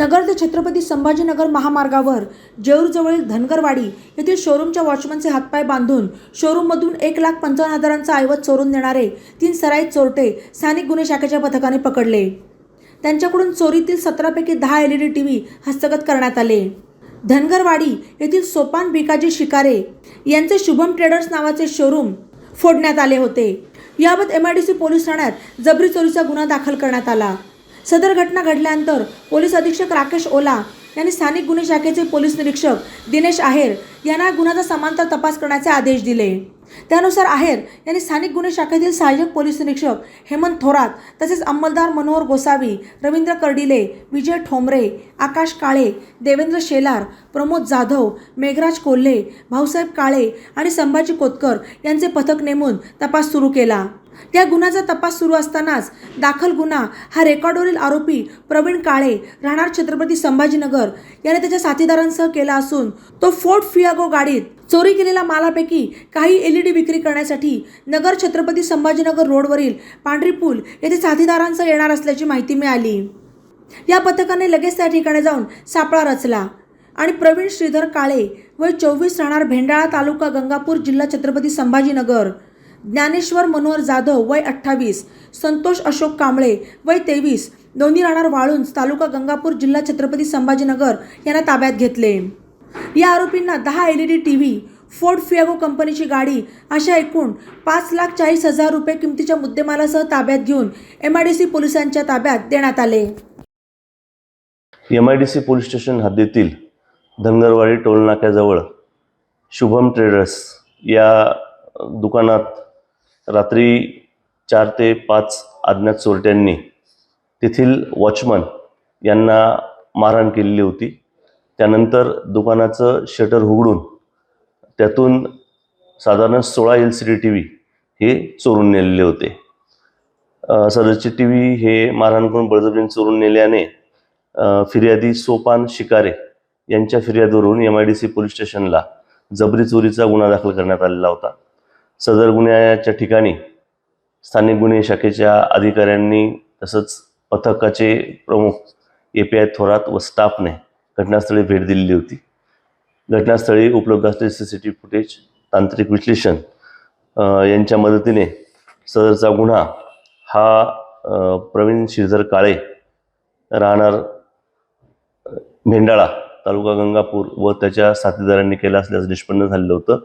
नगर ते छत्रपती संभाजीनगर महामार्गावर जेऊरजवळील धनगरवाडी येथील शोरूमच्या वॉचमनचे हातपाय बांधून शोरूममधून एक लाख पंचावन्न हजारांचा ऐवज चोरून नेणारे तीन सराईत चोरटे स्थानिक गुन्हे शाखेच्या पथकाने पकडले. त्यांच्याकडून चोरीतील सतरापैकी दहा L E D T V हस्तगत करण्यात आले. धनगरवाडी येथील सोपान भिकाजी शिकारे यांचे शुभम ट्रेडर्स नावाचे शोरूम फोडण्यात आले होते. याबाबत M I D C police ठाण्यात जबरी चोरीचा गुन्हा दाखल करण्यात आला. सदर घटना घडल्यानंतर पोलीस अधीक्षक राकेश ओला यांनी स्थानिक गुन्हे शाखेचे पोलीस निरीक्षक दिनेश आहेर यांना गुन्ह्याचा समांतर तपास करण्याचे आदेश दिले. त्यानुसार आहेर यांनी स्थानिक गुन्हे शाखेतील सहाय्यक पोलीस निरीक्षक हेमंत थोरात तसेच अंमलदार मनोहर गोसावी रवींद्र कर्डिले विजय ठोंबरे आकाश काळे देवेंद्र शेलार प्रमोद जाधव मेघराज कोल्हे भाऊसाहेब काळे आणि संभाजी कोतकर यांचे पथक नेमून तपास सुरू केला. त्या गुन्ह्याचा तपास सुरू असतानाच दाखल गुन्हा हा रेकॉर्डवरील आरोपी प्रवीण काळे राहणार छत्रपती संभाजीनगर याने त्याच्या साथीदारांसह केला असून तो फोर्ट फियागो गाडीत चोरी केलेल्या मालापैकी काही एल ई डी विक्री करण्यासाठी नगर छत्रपती संभाजीनगर रोडवरील पांढरी पूल येथे साथीदारांसह येणार असल्याची माहिती मिळाली. या पथकाने लगेच त्या ठिकाणी जाऊन सापळा रचला आणि प्रवीण श्रीधर काळे वय चोवीस राहणार भेंडाळा तालुका गंगापूर जिल्हा छत्रपती संभाजीनगर ज्ञानेश्वर मनोहर जाधव वय अठ्ठावीस संतोष अशोक कांबळे वय तेवीस दोन्ही राहणार वाळुंज तालुका गंगापूर जिल्हा छत्रपती संभाजीनगर यांना ताब्यात घेतले. या आरोपींना दहा L E D T V Ford Figo कंपनीची गाडी अशा एकूण पाच लाख चाळीस हजार रुपये किमतीच्या मुद्देमालासह ताब्यात घेऊन एम आय डी सी पोलिसांच्या ताब्यात देण्यात आले. M I D C police station हद्दीतील धनगरवाडी टोलनाक्याजवळ शुभम ट्रेडर्स या दुकानात रात्री चार ते पाच अज्ञात चोरट्यांनी तेथील वॉचमन यांना मारहाण केलेली होती. त्यानंतर दुकानाचं शटर उघडून त्यातून साधारण सोळा L C D T V हे चोरून नेलेले होते. सदरचे टी व्ही हे मारहाण करून बळजबरीने चोरून नेल्याने फिर्यादी सोपान शिकारे यांच्या फिर्यादीवरून M I D C police स्टेशनला जबरी चोरीचा गुन्हा दाखल करण्यात आलेला होता. सदर गुन्ह्याच्या ठिकाणी स्थानिक गुन्हे शाखेच्या अधिकाऱ्यांनी तसंच पथकाचे प्रमुख ए पी आय थोरात व स्टाफने घटनास्थळी भेट दिलेली होती. घटनास्थळी उपलब्ध असलेले C C T V footage तांत्रिक विश्लेषण यांच्या मदतीने सदरचा गुन्हा हा प्रवीण श्रीधर काळे राहणार भेंडाळा तालुका गंगापूर व त्याच्या साथीदारांनी केला असल्याचं निष्पन्न झालेलं होतं.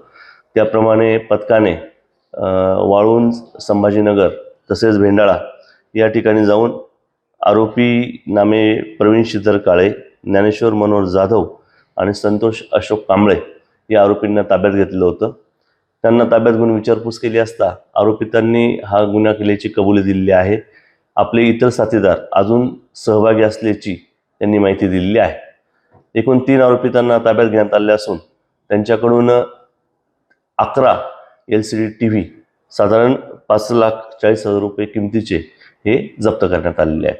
त्याप्रमाणे पथकाने अ, वाळूंज संभाजीनगर तसेच भेंडाळा या ठिकाणी जाऊन आरोपी नामे प्रवीण श्रीधर काळे ज्ञानेश्वर मनोहर जाधव आणि संतोष अशोक कांबळे या आरोपींना ताब्यात घेतलेलं होतं. त्यांना ताब्यात घेऊन विचारपूस केली असता आरोपितांनी हा गुन्हा केल्याची कबुली दिलेली आहे. आपले इतर साथीदार अजून सहभागी असल्याची त्यांनी माहिती दिलेली आहे. एकूण तीन आरोपितांना ताब्यात घेण्यात आले असून त्यांच्याकडून अकरा L C D T V साधारण पाच लाख चाळीस हजार रुपये किमतीचे हे जप्त करण्यात आलेले आहेत.